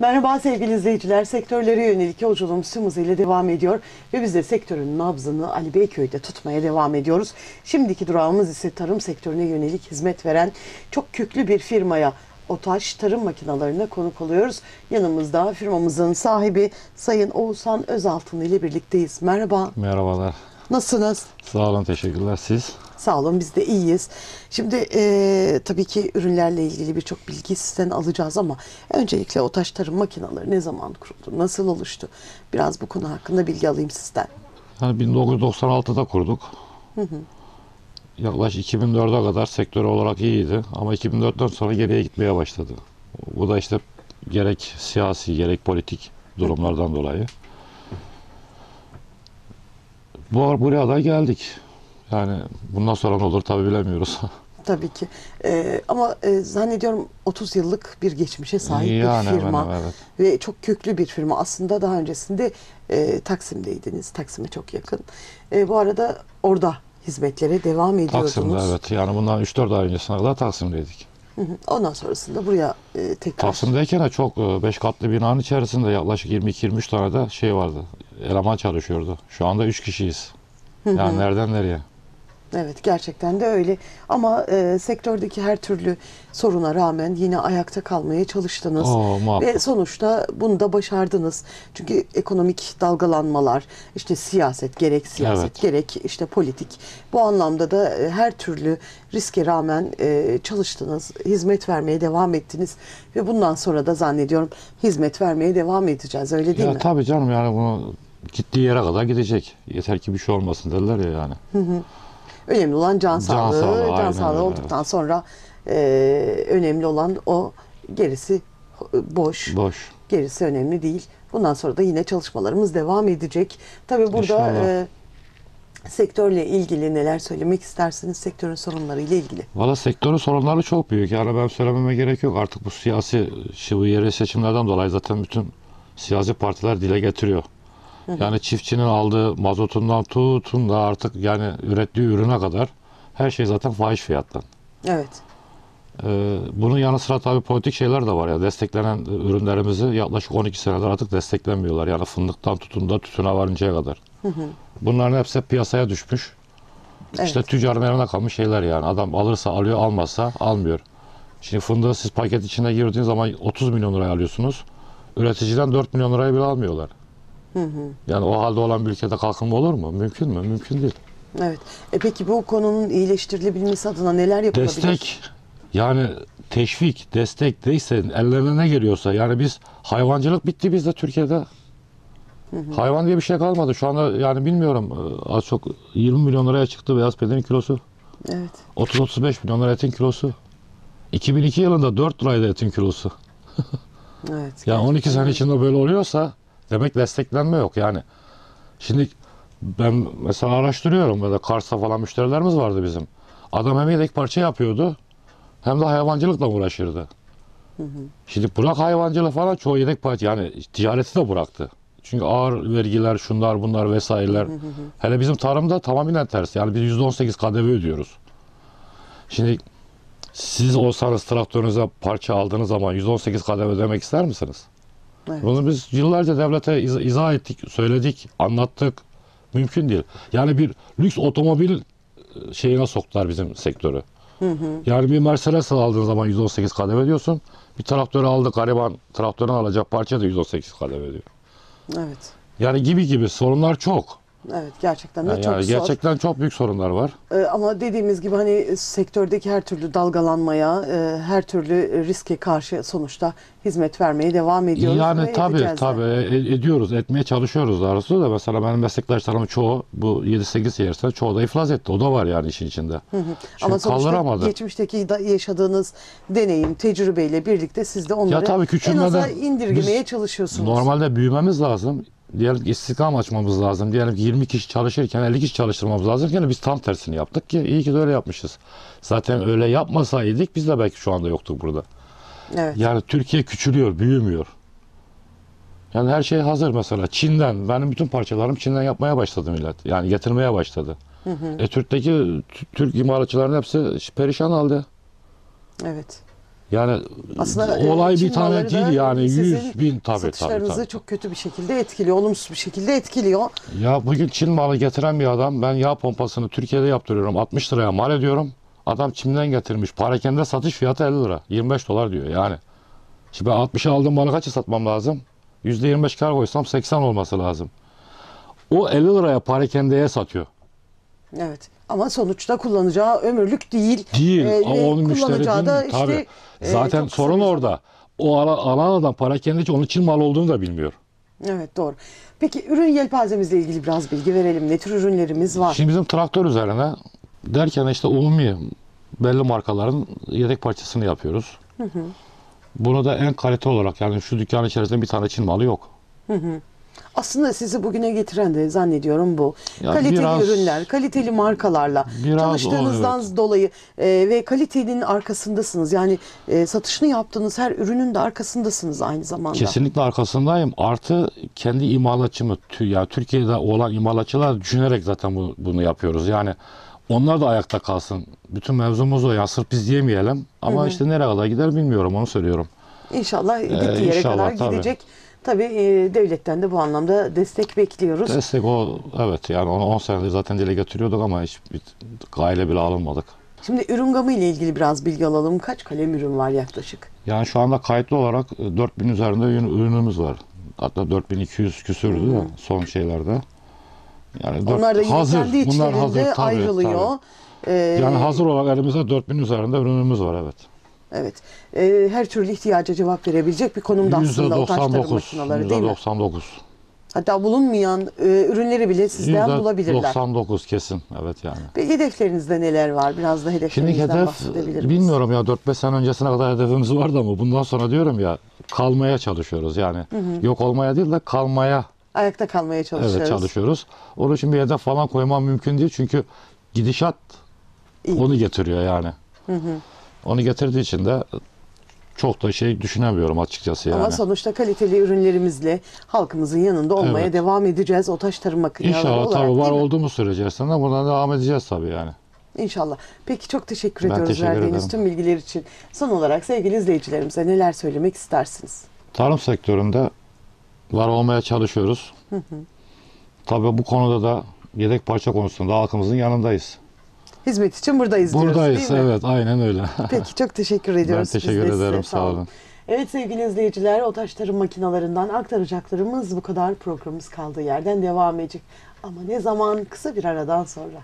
Merhaba sevgili izleyiciler. Sektörlere yönelik yolculuğumuz tüm hızıyla devam ediyor. Ve biz de sektörün nabzını Ali Beyköy'de tutmaya devam ediyoruz. Şimdiki durağımız ise tarım sektörüne yönelik hizmet veren çok köklü bir firmaya Otaş Tarım Makinalarına konuk oluyoruz. Yanımızda firmamızın sahibi Sayın Oğuzhan Özaltın ile birlikteyiz. Merhaba, Merhabalar. nasılsınız? Sağ olun, teşekkürler. Siz? Sağ olun biz de iyiyiz. Şimdi eee, tabii ki ürünlerle ilgili birçok bilgi sizden alacağız ama öncelikle Otaş Tarım Makineleri ne zaman kuruldu, nasıl oluştu? Biraz bu konu hakkında bilgi alayım sizden. Yani 1996'da kurduk. Yaklaşık 2004'e kadar sektör olarak iyiydi ama 2004'ten sonra geriye gitmeye başladı. Bu da işte gerek siyasi gerek politik durumlardan dolayı. Bu buraya da geldik. Yani bundan sonra ne olur tabi bilemiyoruz. Tabii ki. Eee, ama eee, zannediyorum 30 yıllık bir geçmişe sahip yani bir firma hemen, evet. ve çok köklü bir firma. Aslında daha öncesinde eee, Taksim'deydiniz. Taksim'e çok yakın. Eee, bu arada orada hizmetlere devam ediyordunuz. Taksim'de evet. Yani bundan 3-4 ay öncesine kadar Taksim'deydik. Hı hı. Ondan sonrasında buraya eee, tekrar Taksim'deyken de çok 5 katlı binanın içerisinde yaklaşık 22-23 tane de şey vardı. Eleman çalışıyordu. Şu anda 3 kişiyiz. Yani nereden nereye? Evet gerçekten de öyle ama e, sektördeki her türlü soruna rağmen yine ayakta kalmaya çalıştınız. Oo, muhakkak. Ve sonuçta bunu da başardınız. Çünkü ekonomik dalgalanmalar, işte siyaset gerek siyaset Evet. gerek işte politik bu anlamda da e, her türlü riske rağmen e, çalıştınız, hizmet vermeye devam ettiniz ve bundan sonra da zannediyorum hizmet vermeye devam edeceğiz öyle değil Ya mi? tabii canım yani bunu gittiği yere kadar gidecek. Yeter ki bir şey olmasın dediler ya yani. Önemli olan can sağlığı. Can sağlığı, sağlığı, aynen öyle, olduktan sonra e, önemli olan o gerisi boş. Boş. Gerisi önemli değil. Bundan sonra da yine çalışmalarımız devam edecek. Tabii burada e, sektörle ilgili neler söylemek istersiniz sektörün sorunlarıyla ilgili. Valla sektörün sorunları çok büyük. Yani ben söylememe gerek yok. Artık bu siyasi şu yerel seçimlerden dolayı zaten bütün siyasi partiler dile getiriyor. Yani çiftçinin aldığı mazotundan tutun da artık yani ürettiği ürüne kadar her şey zaten fahiş fiyattan. Evet. Ee, bunun yanı sıra tabii politik şeyler de var ya. Desteklenen ürünlerimizi yaklaşık 12 senedir artık desteklenmiyorlar. Yani fındıktan tutun da tütüne varıncaya kadar. Bunların hepsi piyasaya düşmüş. İşte Evet. tüccarın eline kalmış şeyler yani. Adam alırsa alıyor, almazsa almıyor. Şimdi fındığı siz paket içine girdiğiniz zaman 30 milyon liraya alıyorsunuz. Üreticiden 4 milyon liraya bile almıyorlar. Yani o halde olan bir ülkede kalkınma olur mu? Mümkün mü? Mümkün değil. Evet. E peki bu konunun iyileştirilebilmesi adına neler yapılabilir? Destek yani teşvik, destek değilse ellerine ne geliyorsa yani biz hayvancılık bitti bizde Türkiye'de. Hayvan diye bir şey kalmadı. Şu anda yani bilmiyorum e, az çok 20 milyon liraya çıktı beyaz peynirin kilosu. Evet. 30-35 milyon lira etin kilosu. 2002 yılında 4 liraydı etin kilosu. Evet. Yani 12 gerçekten sene içinde böyle oluyorsa demek desteklenme yok yani. Şimdi ben mesela araştırıyorum böyle Kars'ta falan müşterilerimiz vardı bizim. Adam hem yedek parça yapıyordu hem de hayvancılıkla uğraşırdı. Şimdi bırak hayvancılığı falan çoğu yedek parça yani ticareti de bıraktı. Çünkü ağır vergiler şunlar bunlar vesaireler. Hele bizim tarımda tamamen ters. Yani biz %18 KDV ödüyoruz. Şimdi siz olsanız traktörünüze parça aldığınız zaman 118 KDV ödemek ister misiniz? Evet. Bunu biz yıllarca devlete iz- izah ettik, söyledik, anlattık. Mümkün değil. Yani bir lüks otomobil e, şeyine soktular bizim sektörü. Yani bir Mercedes aldığın zaman 118 KDV ödüyorsun. Bir traktörü aldı gariban traktörün alacak parça da 118 KDV ödüyor. Evet. Yani gibi gibi sorunlar çok. Evet gerçekten de Yani, çok yani zor. gerçekten çok büyük sorunlar var. Ee, ama dediğimiz gibi hani sektördeki her türlü dalgalanmaya, e, her türlü riske karşı sonuçta hizmet vermeye devam ediyoruz. Yani tabii de. tabii e- ediyoruz, etmeye çalışıyoruz doğrusu da mesela benim meslektaşlarımın çoğu bu 7-8 yersen çoğu da iflas etti. O da var yani işin içinde. Ama Çünkü sonuçta kaldıramadı. geçmişteki yaşadığınız deneyim, tecrübeyle birlikte siz de onları tabii en aza indirgemeye biz çalışıyorsunuz. Normalde büyümemiz lazım. Diyelim ki istihdam açmamız lazım. Diyelim ki 20 kişi çalışırken 50 kişi çalıştırmamız lazım. Yani biz tam tersini yaptık ki iyi ki de öyle yapmışız. Zaten öyle yapmasaydık biz de belki şu anda yoktuk burada. Evet. Yani Türkiye küçülüyor, büyümüyor. Yani her şey hazır mesela. Çin'den, benim bütün parçalarım Çin'den yapmaya başladı millet. Yani getirmeye başladı. E Türk'teki Türk imalatçıların hepsi perişan halde. Evet. Yani Aslında e, olay bir tane değil yani yüz bin tabii tabii. satışlarınızı tabii. çok kötü bir şekilde etkiliyor, olumsuz bir şekilde etkiliyor. Ya bugün Çin malı getiren bir adam ben yağ pompasını Türkiye'de yaptırıyorum 60 liraya mal ediyorum. Adam Çin'den getirmiş. Parakende satış fiyatı 50 lira. 25 dolar diyor yani. Şimdi ben 60'a aldığım malı kaça satmam lazım? %25 kar koysam 80 olması lazım. O 50 liraya parakendeye satıyor. Evet. Ama sonuçta kullanacağı ömürlük değil. Değil. Ee, ama onun müşteri değil. da işte, Tabii. e, Zaten kısa sorun bir- orada. O ala- alan adam parakendeci onun Çin malı olduğunu da bilmiyor. Evet doğru. Peki ürün yelpazemizle ilgili biraz bilgi verelim. Ne tür ürünlerimiz var? Şimdi bizim traktör üzerine derken işte umumi belli markaların yedek parçasını yapıyoruz. Bunu da en kalite olarak yani şu dükkan içerisinde bir tane Çin malı yok. Aslında sizi bugüne getiren de zannediyorum bu. Ya kaliteli biraz- ürünler, kaliteli markalarla çalıştığınızdan o, dolayı e, ve kalitenin arkasındasınız. Yani e, satışını yaptığınız her ürünün de arkasındasınız aynı zamanda. Kesinlikle arkasındayım. Artı kendi imalatçımı ya Türkiye'de olan imalatçılar düşünerek zaten bu- bunu yapıyoruz. Yani onlar da ayakta kalsın. Bütün mevzumuz o. Yani sırf biz yemeyelim. Ama işte nereye kadar gider bilmiyorum onu söylüyorum. İnşallah gittiği yere inşallah, kadar tabii. gidecek. Tabii e, devletten de bu anlamda destek bekliyoruz. Destek o evet yani onu 10 senedir zaten dile getiriyorduk ama hiç bir gayle bile alınmadık. Şimdi ürün gamı ile ilgili biraz bilgi alalım. Kaç kalem ürün var yaklaşık? Yani şu anda kayıtlı olarak e, 4000 üzerinde ürün- ürünümüz var. Hatta 4200 küsürdü de son şeylerde. Yani dört- Onlar da yine hazır. kendi Bunlar hazır, tabii, ayrılıyor. tabii. Ee, Yani hazır olarak elimizde 4000 üzerinde ürünümüz var evet. Evet. Ee, her türlü ihtiyaca cevap verebilecek bir konumda aslında o taş tarım %99. makineleri değil mi? %99. Hatta bulunmayan e, ürünleri bile sizden bulabilirler. %99 kesin evet yani. Ve hedeflerinizde neler var? Biraz da Şimdi hedeflerinizden hedef bahsedebilir bilmiyorum ya 4-5 sene öncesine kadar hedefimiz vardı ama bundan sonra diyorum ya kalmaya çalışıyoruz yani. Yok olmaya değil de kalmaya Ayakta kalmaya çalışıyoruz. evet çalışıyoruz. Onun için bir hedef falan koymam mümkün değil çünkü gidişat İyi. onu getiriyor yani. Onu getirdiği için de çok da şey düşünemiyorum açıkçası yani. Ama sonuçta kaliteli ürünlerimizle halkımızın yanında olmaya Evet. devam edeceğiz. O taş tarım makineleri İnşallah olarak tabii var değil mi? olduğumuz sürece aslında buradan devam edeceğiz tabii yani. İnşallah. Peki çok teşekkür Ben ediyoruz teşekkür verdiğiniz ederim. tüm bilgiler için. Son olarak sevgili izleyicilerimize neler söylemek istersiniz? Tarım sektöründe var olmaya çalışıyoruz. Tabii bu konuda da yedek parça konusunda halkımızın yanındayız. Hizmet için buradayız, diyoruz Buradayız değil mi? evet aynen öyle. Peki çok teşekkür ben ediyoruz. Biz teşekkür size. ederim sağ olun. Evet sevgili izleyiciler o taş tarım makinalarından aktaracaklarımız bu kadar programımız kaldığı yerden devam edecek. Ama ne zaman kısa bir aradan sonra.